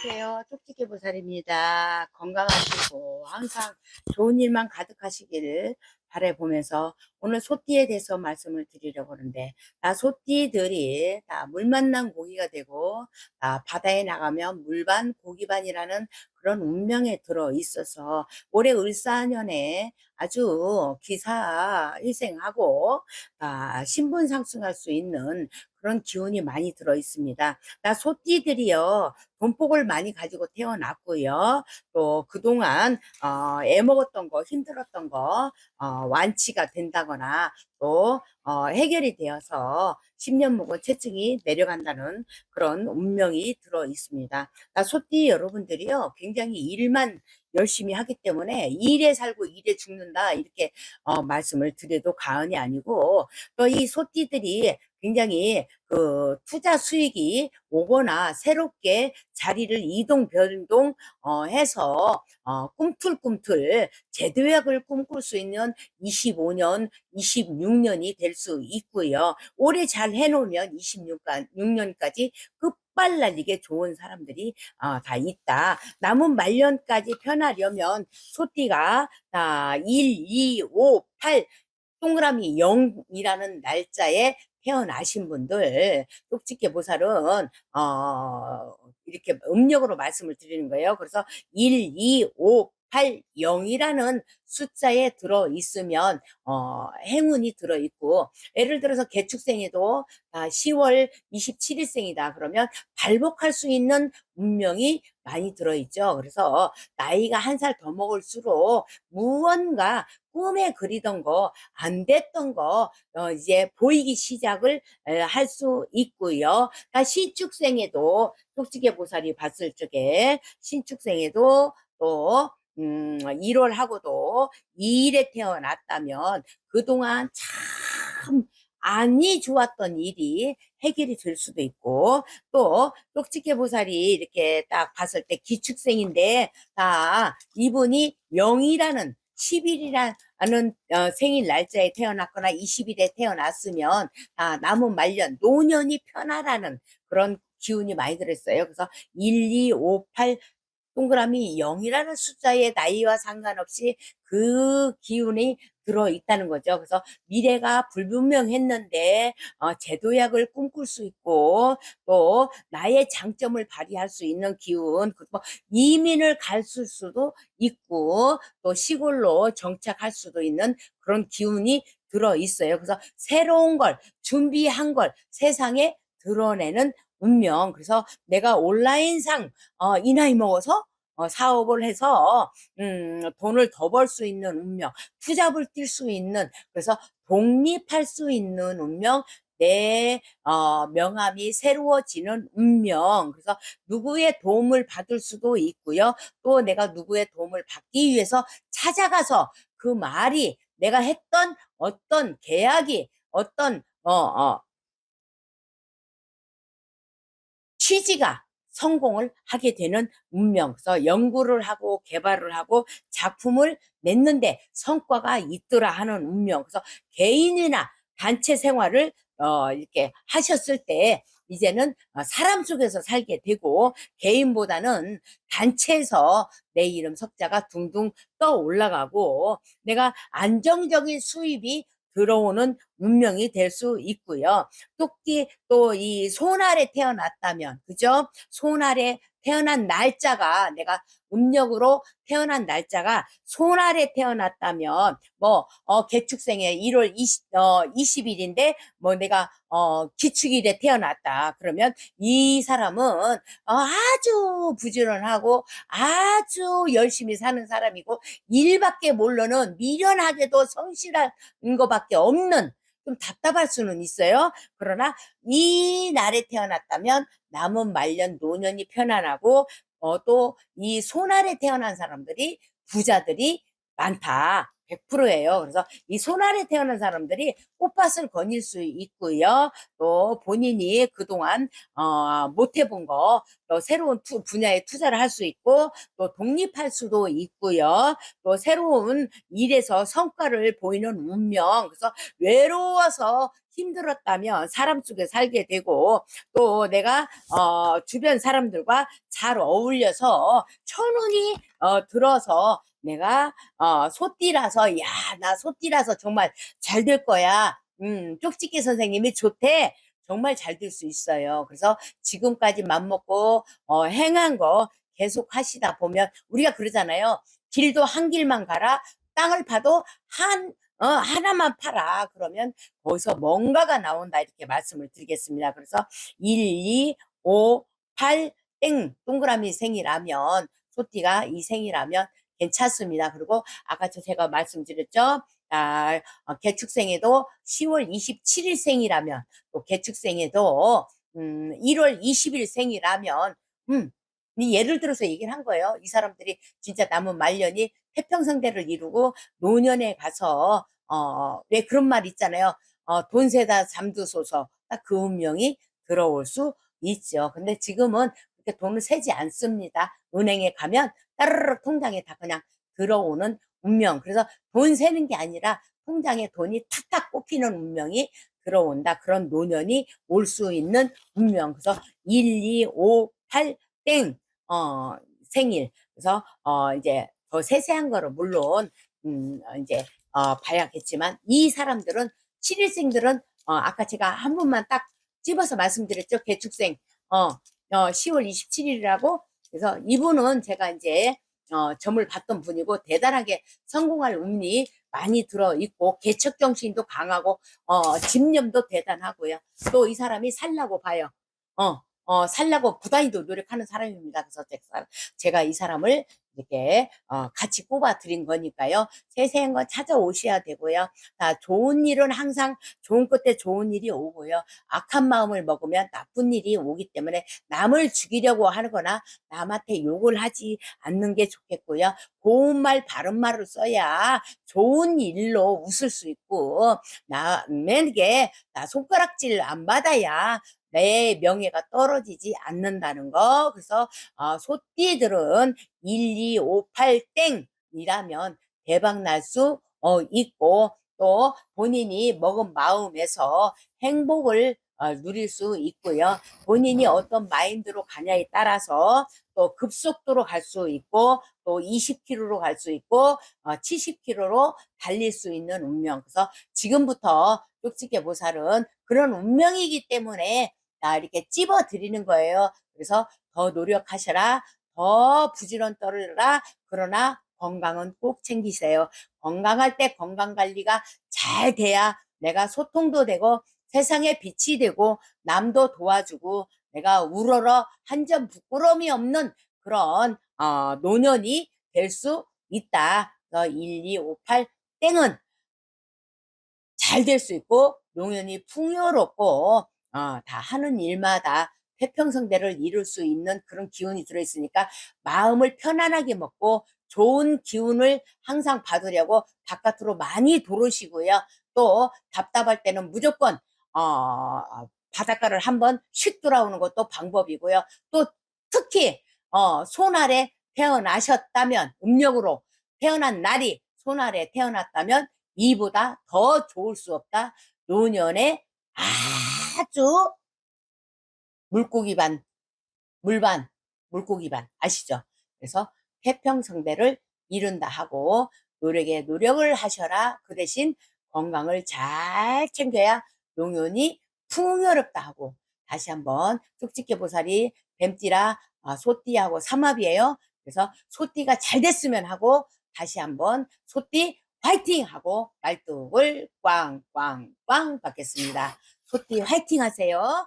안녕하세요. 쪽지게 보살입니다. 건강하시고 항상 좋은 일만 가득하시기를 바라보면서 오늘 소띠에 대해서 말씀을 드리려고 하는데 다 소띠들이 다물 만난 고기가 되고 다 바다에 나가면 물반 고기반이라는 그런 운명에 들어 있어서 올해 을사년에 아주 기사 일생하고 아, 신분 상승할 수 있는 그런 기운이 많이 들어 있습니다. 나 소띠들이요 돈복을 많이 가지고 태어났고요. 또 그동안 어, 애먹었던 거 힘들었던 거 어, 완치가 된다거나 또 어, 해결이 되어서 10년 묵은 채증이 내려간다는 그런 운명이 들어 있습니다. 나 소띠 여러분들이요 굉장히 일만 열심히 하기 때문에 일에 살고 일에 죽는다 이렇게 어, 말씀을 드려도 과언이 아니고 또 이 소띠들이 굉장히 그 투자 수익이 오거나 새롭게 자리를 이동 변동 어, 해서 어, 꿈틀꿈틀 재도약을 꿈꿀 수 있는 25년, 26년이 될 수 있고요. 올해 잘 해놓으면 26년까지 끝발날리게 좋은 사람들이 어, 다 있다. 남은 말년까지 편하려면 소띠가 다 1, 2, 5, 8 동그라미 0이라는 날짜에 태어나신 분들 쪽집게 보살은 어 이렇게 음력으로 말씀을 드리는 거예요. 그래서 1, 2, 5, 8, 0이라는 숫자에 들어 있으면 어 행운이 들어 있고 예를 들어서 개축생에도 아, 10월 27일생이다 그러면 발복할 수 있는 운명이 많이 들어 있죠. 그래서 나이가 한 살 더 먹을수록 무언가 꿈에 그리던 거, 안 됐던 거, 어, 이제 보이기 시작을 할 수 있고요. 다 신축생에도, 쪽지게 보살이 봤을 적에, 신축생에도 또, 음, 1월하고도 2일에 태어났다면, 그동안 참, 안이 좋았던 일이 해결이 될 수도 있고 또 쪽지게 보살이 이렇게 딱 봤을 때 기축생인데 다 이분이 0이라는 10일이라는 어, 생일 날짜에 태어났거나 20일에 태어났으면 아, 남은 말년 노년이 편하라는 그런 기운이 많이 들었어요. 그래서 1, 2, 5, 8 동그라미 0이라는 숫자의 나이와 상관없이 그 기운이 들어 있다는 거죠. 그래서 미래가 불분명했는데 어, 제도약을 꿈꿀 수 있고 또 나의 장점을 발휘할 수 있는 기운, 그리고 이민을 갈 수도 있고 또 시골로 정착할 수도 있는 그런 기운이 들어 있어요. 그래서 새로운 걸 준비한 걸 세상에 드러내는 운명. 그래서 내가 온라인상 어, 이 나이 먹어서 어, 사업을 해서 음, 돈을 더 벌 수 있는 운명, 투잡을 뛸 수 있는 그래서 독립할 수 있는 운명, 내 어, 명함이 새로워지는 운명. 그래서 누구의 도움을 받을 수도 있고요. 또 내가 누구의 도움을 받기 위해서 찾아가서 그 말이 내가 했던 어떤 계약이 어떤 어, 어, 취지가 성공을 하게 되는 운명. 그래서 연구를 하고 개발을 하고 작품을 냈는데 성과가 있더라 하는 운명. 그래서 개인이나 단체 생활을 어, 이렇게 하셨을 때 이제는 어, 사람 속에서 살게 되고 개인보다는 단체에서 내 이름 석자가 둥둥 떠 올라가고 내가 안정적인 수입이 들어오는 운명이 될 수 있고요. 토끼 또이 소날에 태어났다면 그죠? 소날에 태어난 날짜가 내가 음력으로 태어난 날짜가 소날에 태어났다면 뭐 어, 개축생에 1월 20, 어, 20일인데 뭐 내가 어, 기축일에 태어났다. 그러면 이 사람은 어, 아주 부지런하고 아주 열심히 사는 사람이고 일밖에 모르는 미련하게도 성실한 거밖에 없는 좀 답답할 수는 있어요. 그러나 이 날에 태어났다면 남은 말년 노년이 편안하고 어, 또 이 소날에 태어난 사람들이 부자들이 많다. 100%예요. 그래서 이 소날에 태어난 사람들이 꽃밭을 거닐 수 있고요. 또 본인이 그동안 어, 못 해본 거, 또 새로운 투- 분야에 투자를 할 수 있고, 또 독립할 수도 있고요. 또 새로운 일에서 성과를 보이는 운명. 그래서 외로워서 힘들었다면 사람 속에 살게 되고, 또 내가 어, 주변 사람들과 잘 어울려서 천운이 어, 들어서 내가 어, 소띠라서 야 나 소띠라서 정말 잘 될 거야. 음, 쪽집게 선생님이 좋대. 정말 잘 될 수 있어요. 그래서 지금까지 맘먹고 어, 행한 거 계속 하시다 보면 우리가 그러잖아요. 길도 한 길만 가라. 땅을 파도 한 어, 하나만 팔아. 그러면 거기서 뭔가가 나온다. 이렇게 말씀을 드리겠습니다. 그래서 1, 2, 5, 8, 땡. 동그라미 생이라면, 소띠가 이 생이라면 괜찮습니다. 그리고 아까 저 제가 말씀드렸죠. 아, 어, 개축생에도 10월 27일 생이라면, 또 개축생에도, 음, 1월 20일 생이라면, 음, 이 예를 들어서 얘기를 한 거예요. 이 사람들이 진짜 남은 말년이 태평성대를 이루고 노년에 가서 어, 왜 그런 말 있잖아요. 어, 돈 세다 잠두소서. 딱 그 운명이 들어올 수 있죠. 근데 지금은 그렇게 돈을 세지 않습니다. 은행에 가면 따르르 통장에 다 그냥 들어오는 운명. 그래서 돈 세는 게 아니라 통장에 돈이 탁탁 꼽히는 운명이 들어온다. 그런 노년이 올 수 있는 운명. 그래서 1, 2, 5, 8, 땡. 어, 생일. 그래서, 어, 이제 더 세세한 거를 물론, 음, 어, 이제, 어, 봐야겠지만, 이 사람들은, 7일생들은, 어, 아까 제가 한 분만 딱 집어서 말씀드렸죠. 개축생. 어, 어, 10월 27일이라고. 그래서 이분은 제가 이제, 어, 점을 봤던 분이고, 대단하게 성공할 운이 많이 들어 있고, 개척 정신도 강하고, 어, 집념도 대단하고요. 또 이 사람이 살라고 봐요. 어, 어, 살라고 부단히도 노력하는 사람입니다. 그래서 제가, 이 사람을 이렇게 어, 같이 뽑아 드린 거니까요. 세세한 거 찾아오셔야 되고요. 다 좋은 일은 항상 좋은 끝에 좋은 일이 오고요. 악한 마음을 먹으면 나쁜 일이 오기 때문에 남을 죽이려고 하거나 남한테 욕을 하지 않는 게 좋겠고요. 고운 말, 바른 말을 써야 좋은 일로 웃을 수 있고, 남에게 나 손가락질 안 받아야 내 명예가 떨어지지 않는다는 거. 그래서 어, 소띠들은 1, 2, 5, 8 땡이라면 대박 날 수 어, 있고 또 본인이 먹은 마음에서 행복을 어, 누릴 수 있고요. 본인이 어떤 마인드로 가냐에 따라서 또 급속도로 갈 수 있고 또 20km로 갈 수 있고 어, 70km로 달릴 수 있는 운명. 그래서 지금부터 쪽지게 보살은 그런 운명이기 때문에 나 이렇게 찝어 드리는 거예요. 그래서 더 노력하셔라. 더 부지런 떨어라. 그러나 건강은 꼭 챙기세요. 건강할 때 건강 관리가 잘 돼야 내가 소통도 되고 세상에 빛이 되고 남도 도와주고 내가 우러러 한 점 부끄러움이 없는 그런 어, 노년이 될 수 있다. 그래서 1, 2, 5, 8 땡은 잘 될 수 있고 노년이 풍요롭고 어, 다 하는 일마다 태평성대를 이룰 수 있는 그런 기운이 들어있으니까 마음을 편안하게 먹고 좋은 기운을 항상 받으려고 바깥으로 많이 도르시고요. 또 답답할 때는 무조건 어, 바닷가를 한번 휙 돌아오는 것도 방법이고요. 또 특히 어, 손 아래 태어나셨다면 음력으로 태어난 날이 손 아래 태어났다면 이보다 더 좋을 수 없다. 노년에 아 주 물고기 반, 물반, 물고기 반 아시죠? 그래서 태평성대를 이룬다 하고 노력에 노력을 하셔라. 그 대신 건강을 잘 챙겨야 노년이 풍요롭다 하고 다시 한번 쪽집게 보살이 뱀띠라 아, 소띠하고 삼합이에요. 그래서 소띠가 잘 됐으면 하고 다시 한번 소띠 화이팅 하고 말뚝을 꽝꽝꽝 받겠습니다. 소띠 화이팅 하세요.